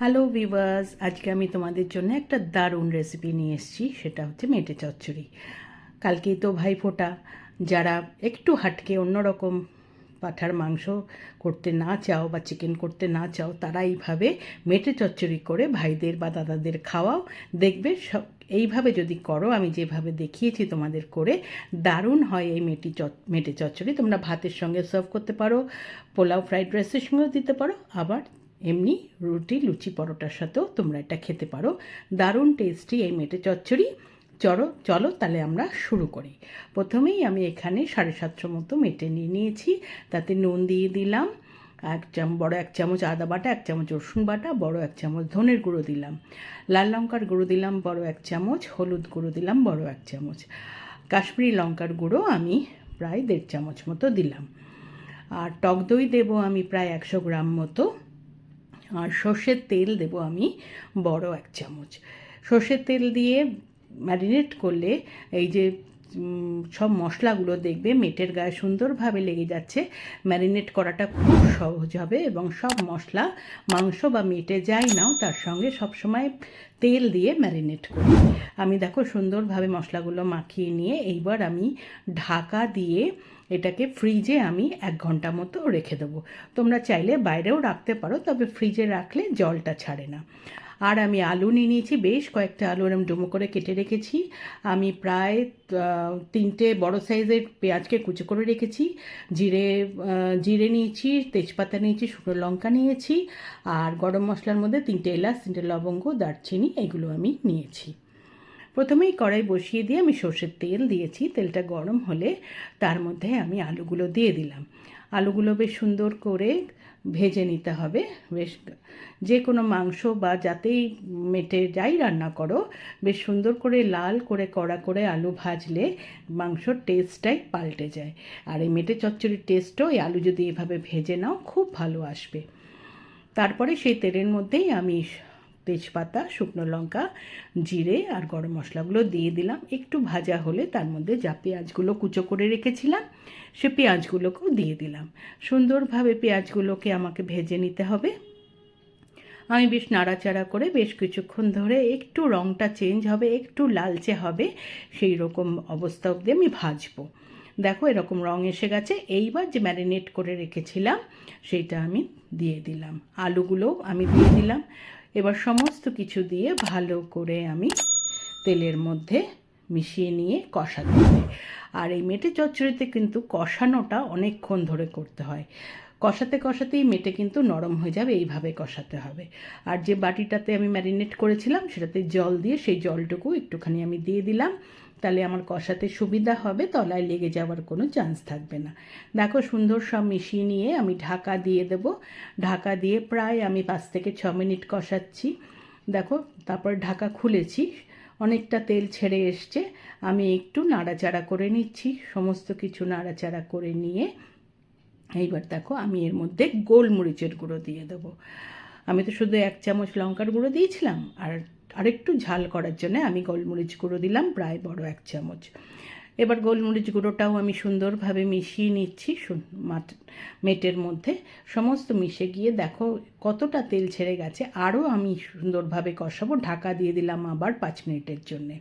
Hello viewers আজকে আমি তোমাদের জন্য একটা দারুণ রেসিপি নিয়ে এসেছি, সেটা হচ্ছে মেটে চচ্চড়ি। কালকেই তো ভাইফোঁটা যারা একটু হাটকে অন্যরকম পাঠার মাংস করতে না চাও বা চিকেন করতে না চাও, তারা এইভাবে মেটে চচ্চড়ি করে ভাইদের বা দাদাদের খাওয়াও দেখবে। সব, এইভাবে যদি করো, আমি যেভাবে দেখিয়েছি তোমাদের করে, দারুণ হয় এই মেটি চ মেটে চচ্চড়ি। তোমরা ভাতের সঙ্গে সার্ভ করতে পারো, পোলাও ফ্রাইড রাইসের সঙ্গেও দিতে পারো, আবার এমনি রুটি, লুচি, পরোটার সাথেও তোমরা এটা খেতে পারো। দারুণ টেস্টি এই মেটে চচ্চড়ি। চলো চলো তাহলে আমরা শুরু করি। প্রথমেই আমি এখানে সাড়ে সাতশো মতো মেটে নিয়ে নিয়েছি। তাতে নুন দিয়ে দিলাম। এক চাম, বড় এক চামচ আদা বাটা, এক চামচ রসুন বাটা, বড় এক চামচ ধনের গুঁড়ো দিলাম। লাল লঙ্কার গুঁড়ো দিলাম, বড় এক চামচ। হলুদ গুঁড়ো দিলাম, বড় এক চামচ। কাশ্মীরি লঙ্কার গুঁড়ো আমি প্রায় দেড় চামচ মতো দিলাম। আর টক দই দেবো আমি প্রায় একশো গ্রাম মতো। আর সর্ষের তেল দেব আমি বড় এক চামচ। সর্ষের তেল দিয়ে ম্যারিনেট করলে এই যে সব মশলাগুলো দেখবে মেটের গায়ে সুন্দরভাবে লেগে যাচ্ছে। ম্যারিনেট করাটা খুব সহজ হবে এবং সব মশলা, মাংস বা মেটে যাই নাও, তার সঙ্গে সবসময় তেল দিয়ে ম্যারিনেট করি আমি দেখো সুন্দরভাবে মশলাগুলো মাখিয়ে নিয়ে এইবার আমি ঢাকা দিয়ে এটাকে ফ্রিজে আমি এক ঘণ্টা মতো রেখে দেবো। তোমরা চাইলে বাইরেও রাখতে পারো, তবে ফ্রিজে রাখলে জলটা ছাড়ে না। আর আমি আলু নিয়ে নিয়েছি, বেশ কয়েকটা আলু এরম ডুমো করে কেটে রেখেছি। আমি প্রায় তিনটে বড় সাইজের পেঁয়াজকে কুচো করে রেখেছি। জিরে জিরে নিয়েছি, তেজপাতা নিয়েছি, শুকনো লঙ্কা নিয়েছি, আর গরম মশলার মধ্যে তিনটে এলাচ, তিনটে লবঙ্গ, দারচিনি, এগুলো আমি নিয়েছি। প্রথমেই কড়াই বসিয়ে দিয়ে আমি সর্ষের তেল দিয়েছি। তেলটা গরম হলে তার মধ্যে আমি আলুগুলো দিয়ে দিলাম। আলুগুলো বেশ সুন্দর করে ভেজে নিতে হবে। বেশ যে কোনো মাংস বা যাতেই মেটে যাই রান্না করো, বেশ সুন্দর করে লাল করে কড়া করে আলু ভাজলে মাংসর টেস্টটাই পাল্টে যায়। আর এই মেটে চচ্চড়ির টেস্টও এই আলু যদি এভাবে ভেজে নাও, খুব ভালো আসবে। তারপরে সেই তেলের মধ্যেই আমি তেজপাতা, শুকনো লঙ্কা, জিরে আর গরম মশলাগুলো দিয়ে দিলাম। একটু ভাজা হলে তার মধ্যে যা পেঁয়াজগুলো কুচো করে রেখেছিলাম, সে পেঁয়াজগুলোকেও দিয়ে দিলাম। সুন্দরভাবে পেঁয়াজগুলোকে আমাকে ভেজে নিতে হবে। আমি বেশ নাড়াচাড়া করে বেশ কিছুক্ষণ ধরে একটু রঙটা চেঞ্জ হবে, একটু লালচে হবে, সেই রকম অবস্থা অবধি আমি ভাজবো। দেখো এরকম রং এসে গেছে। এইবার যে ম্যারিনেট করে রেখেছিলাম সেইটা আমি দিয়ে দিলাম। আলুগুলোও আমি দিয়ে দিলাম। এবার সমস্ত কিছু দিয়ে ভালো করে আমি তেলের মধ্যে মিশিয়ে নিয়ে কষাতে হবে। আর এই মেটে চচ্চড়িতে কিন্তু কষানোটা অনেকক্ষণ ধরে করতে হয়। কষাতে কষাতেই মেটে কিন্তু নরম হয়ে যাবে, এইভাবে কষাতে হবে। আর যে বাটিটাতে আমি ম্যারিনেট করেছিলাম, সেটাতে জল দিয়ে সেই জলটুকু একটুখানি আমি দিয়ে দিলাম। তাহলে আমার কষাতে সুবিধা হবে, তলায় লেগে যাওয়ার কোনো চান্স থাকবে না। দেখো সুন্দর সব মিশিয়ে নিয়ে আমি ঢাকা দিয়ে দেব। ঢাকা দিয়ে প্রায় আমি পাঁচ থেকে ছ মিনিট কষাচ্ছি। দেখো, তারপর ঢাকা খুলেছি। অনেকটা তেল ছেড়ে এসছে। আমি একটু নাড়াচাড়া করে নিচ্ছি। সমস্ত কিছু নাড়াচাড়া করে নিয়ে এইবার দেখো আমি এর মধ্যে গোলমরিচের গুঁড়ো দিয়ে দেবো। আমি তো শুধু এক চামচ লঙ্কার গুঁড়ো দিয়েছিলাম আর আরেকটু ঝাল করার জন্য আমি গোলমরিচ গুঁড়ো দিলাম, প্রায় বড় এক চামচ। এবার গোলমরিচ গুঁড়োটাও আমি সুন্দরভাবে মিশিয়ে নিচ্ছি মেটের মধ্যে। সমস্ত মিশে গিয়ে দেখো কতটা তেল ছেড়ে গেছে। আরও আমি সুন্দরভাবে কষাবো। ঢাকা দিয়ে দিলাম আবার পাঁচ মিনিটের জন্যে।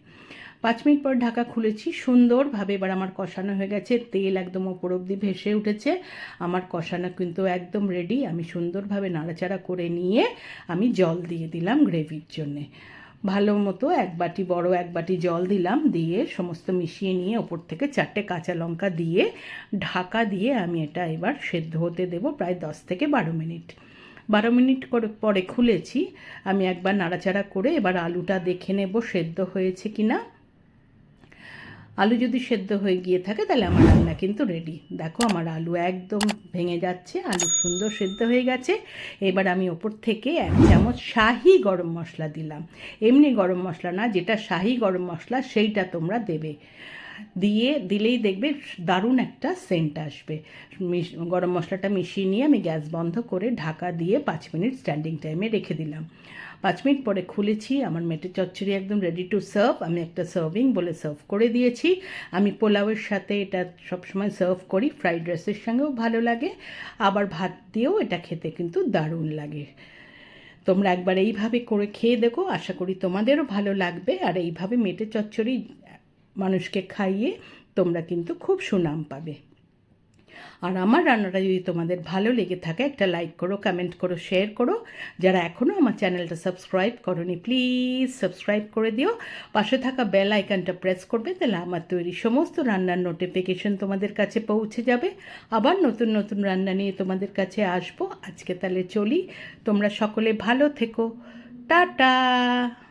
পাঁচ মিনিট পর ঢাকা খুলেছি, সুন্দরভাবে এবার আমার কষানো হয়ে গেছে, তেল একদম ওপর অব্দি ভেসে উঠেছে। আমার কষানো কিন্তু একদম রেডি আমি সুন্দরভাবে নাড়াচাড়া করে নিয়ে আমি জল দিয়ে দিলাম গ্রেভির জন্যে। ভালো মতো এক বাটি, বড় এক বাটি জল দিলাম, দিয়ে সমস্ত মিশিয়ে নিয়ে ওপর থেকে চারটে কাঁচা লঙ্কা দিয়ে ঢাকা দিয়ে আমি এটা এবার সেদ্ধ হতে দেবো প্রায় দশ থেকে বারো মিনিট। বারো মিনিট করে পরে খুলেছি, আমি একবার নাড়াচাড়া করে এবার আলুটা দেখে নেব সেদ্ধ হয়েছে কি না আলু যদি সেদ্ধ হয়ে গিয়ে থাকে, তাহলে আমার রান্না কিন্তু রেডি দেখো আমার আলু একদম ভেঙে যাচ্ছে, আলু সুন্দর সেদ্ধ হয়ে গেছে। এবার আমি ওপর থেকে এক চামচ শাহি গরম মশলা দিলাম। এমনি গরম মশলা না, যেটা শাহি গরম মশলা সেইটা তোমরা দেবে। দিয়ে দিলেই দেখবে দারুণ একটা সেন্ট আসবে। গরম মশলাটা মিশিয়ে নিয়ে আমি গ্যাস বন্ধ করে ঢাকা দিয়ে পাঁচ মিনিট স্ট্যান্ডিং টাইমে রেখে দিলাম। পাঁচ মিনিট পরে খুলেছি, আমার মেটে চচ্চড়ি একদম রেডি টু সার্ভ আমি একটা সার্ভিং বলে সার্ভ করে দিয়েছি। আমি পোলাওয়ের সাথে এটা সবসময় সার্ভ করি ফ্রাইড রাইসের সঙ্গেও ভালো লাগে। আবার ভাত দিয়েও এটা খেতে কিন্তু দারুণ লাগে। তোমরা একবার এইভাবে করে খেয়ে দেখো, আশা করি তোমাদেরও ভালো লাগবে। আর এইভাবে মেটে চচ্চড়ি মানুষকে খাইয়ে তোমরা কিন্তু খুব সুনাম পাবে। আর আমার রান্নাটা যদি তোমাদের ভালো লেগে থাকে, একটা লাইক করো কমেন্ট করো শেয়ার করো। যারা এখনও আমার চ্যানেলটা সাবস্ক্রাইব করনি প্লিজ সাবস্ক্রাইব করে দিও। পাশে থাকা বেল আইকনটা প্রেস করবে, তাহলে আমার তৈরি সমস্ত রান্নার নোটিফিকেশন তোমাদের কাছে পৌঁছে যাবে। আবার নতুন নতুন রান্না নিয়ে তোমাদের কাছে আসব। আজকে তাহলে চলি। তোমরা সকলে ভালো থেকো। টাটা!